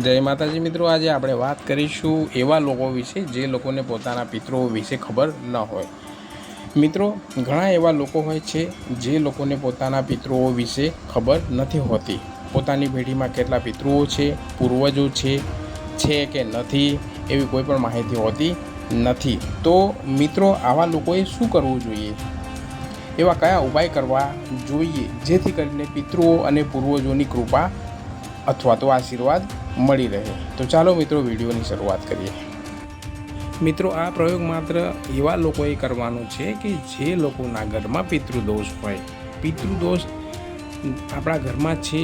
જય માતાજી મિત્રો, આજે આપણે વાત કરીશું એવા લોકો વિશે જે લોકોને પોતાના પિતૃઓ વિશે ખબર ન હોય. મિત્રો, ઘણા એવા લોકો હોય છે જે લોકોને પોતાના પિતૃઓ વિશે ખબર નથી હોતી. પોતાની પેઢીમાં કેટલા પિતૃઓ છે, પૂર્વજો છે છે કે નથી, એવી કોઈ પણ માહિતી હોતી નથી. તો મિત્રો, આવા લોકોએ શું કરવું જોઈએ? એવા કયા ઉપાય કરવા જોઈએ જેથી કરીને પિતૃઓ અને પૂર્વજોની કૃપા અથવા તો આશીર્વાદ મળી રહે. તો ચાલો મિત્રો વિડીયોની શરૂઆત કરીએ. મિત્રો, આ પ્રયોગ માત્ર એવા લોકોએ કરવાનો છે કે જે લોકોના ઘરમાં પિતૃદોષ હોય. પિતૃદોષ આપણા ઘરમાં છે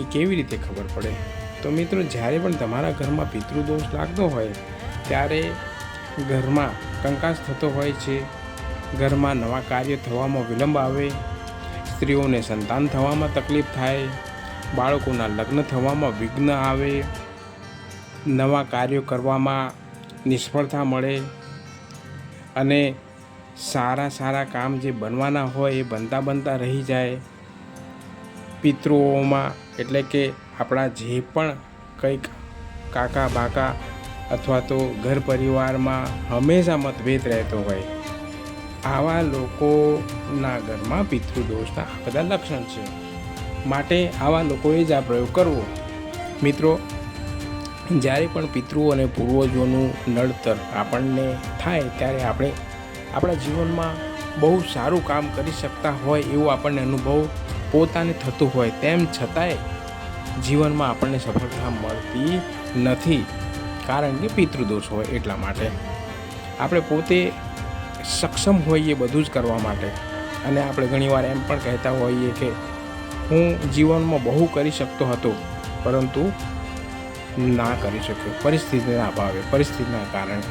એ કેવી રીતે ખબર પડે? તો મિત્રો, જ્યારે પણ તમારા ઘરમાં પિતૃદોષ લાગતો હોય, ત્યારે ઘરમાં કંકાસ થતો હોય છે, ઘરમાં નવા કાર્ય થવામાં વિલંબ આવે, સ્ત્રીઓને સંતાન થવામાં તકલીફ થાય બાળકોના લગ્ન થવામાં વિઘ્ન આવે, નવા કાર્યો કરવામાં નિષ્ફળતા મળે અને સારા સારા કામ જે બનવાના હોય એ બનતા બનતા રહી જાય. પિતૃઓમાં એટલે કે આપણા જે પણ કંઈક કાકા, બાકા અથવા તો ઘર પરિવારમાં હંમેશા મતભેદ રહેતો હોય, આવા લોકોના ઘરમાં પિતૃદોષના આ બધા લક્ષણ છે. માટે આવા લોકોએ જ આ પ્રયોગ કરવો. મિત્રો, જ્યારે પણ પિતૃઓ અને પૂર્વજોનું નડતર આપણને થાય ત્યારે આપણે આપણા જીવનમાં બહુ સારું કામ કરી શકતા હોય એવો આપણને અનુભવ પોતાને થતું હોય. તેમ છતાંય જીવનમાં આપણને સફળતા મળતી નથી કારણ કે પિતૃદોષ હોય એટલા માટે. આપણે પોતે સક્ષમ હોઈએ બધું જ કરવા માટે. અને આપણે ઘણીવાર એમ પણ કહેતા હોઈએ કે હું જીવનમાં બહુ કરી શકતો હતો, પરંતુ ના કરી શક્યો. પરિસ્થિતિના અભાવે પરિસ્થિતિના કારણે.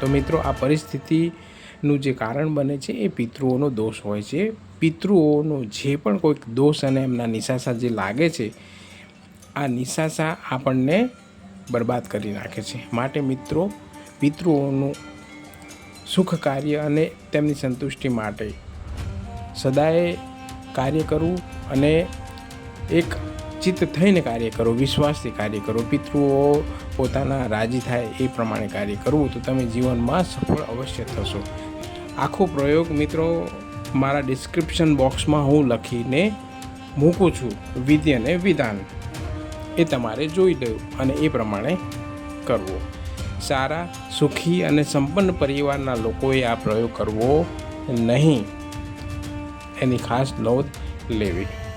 તો મિત્રો, આ પરિસ્થિતિનું જે કારણ બને છે, એ પિતૃઓનો દોષ હોય છે. પિતૃઓનો જે પણ કોઈક દોષ અને એમના નિશાસા જે લાગે છે, આ નિશાસા આપણને બરબાદ કરી નાખે છે. માટે મિત્રો, પિતૃઓનું સુખ કાર્ય અને તેમની સંતુષ્ટિ માટે સદાય કાર્ય કરવું અને એક ચિત્ત થઈને કાર્ય કરો, વિશ્વાસથી કાર્ય કરો, પિતૃઓ પોતાના રાજી થાય એ પ્રમાણે કાર્ય કરવું, તો તમે જીવનમાં સફળ અવશ્ય થશો. આખો પ્રયોગ મિત્રો મારા ડિસ્ક્રિપ્શન બોક્સમાં હું લખીને મૂકું છું વિધિ અને વિધાન. એ તમારે જોઈ લેવું અને એ પ્રમાણે કરવો. સારા, સુખી અને સંપન્ન પરિવારના લોકોએ આ પ્રયોગ કરવો નહીં. એની ખાસ નોંધ Levi.